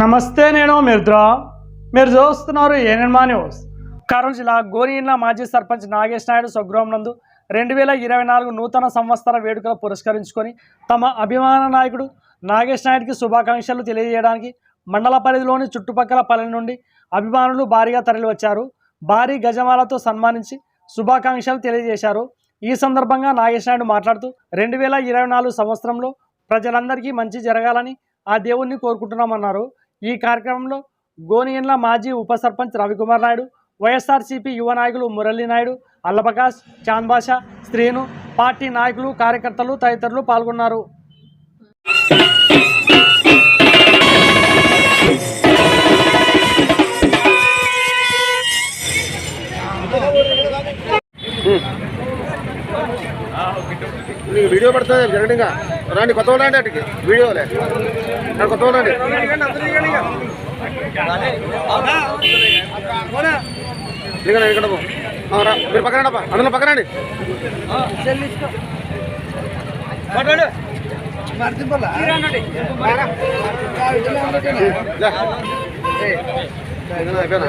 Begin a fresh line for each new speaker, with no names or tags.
నమస్తే నేను మిర్ద్రా. మీరు చూస్తున్నారు ఏనమా న్యూస్. కర్నూలు జిల్లా గోరియిన్ల మాజీ సర్పంచ్ నాగేష్ నాయుడు స్వగృహం నందు రెండు వేల ఇరవై నాలుగు నూతన సంవత్సర వేడుకలు పురస్కరించుకొని తమ అభిమాన నాయకుడు నాగేష్ నాయుడికి శుభాకాంక్షలు తెలియజేయడానికి మండల పరిధిలోని చుట్టుపక్కల పల్లె నుండి అభిమానులు భారీగా తరలివచ్చారు. భారీ గజమాలతో సన్మానించి శుభాకాంక్షలు తెలియజేశారు. ఈ సందర్భంగా నాగేశ్ నాయుడు మాట్లాడుతూ రెండు వేల ఇరవై నాలుగు సంవత్సరంలో ప్రజలందరికీ మంచి జరగాలని ఆ దేవుణ్ణి కోరుకుంటున్నామన్నారు. ఈ కార్యక్రమంలో గోనియన్ల మాజీ ఉప సర్పంచ్ రవికుమార్ నాయుడు వైఎస్ఆర్సీపీ యువ నాయకులు మురళీ నాయుడు అల్లప్రకాష్ చాంద్ శ్రీను పార్టీ నాయకులు కార్యకర్తలు తదితరులు పాల్గొన్నారు.
నీకు వీడియో పడుతుంది జరగడంగా రాండి కొత్త వాళ్ళు రండి అటుకి. వీడియోలే రండి, కొత్త వాళ్ళు రండి. దిగండి, ఇక్కడ మీరు పక్కన రండి అందులో పక్కన రండి. అయిపోయినా,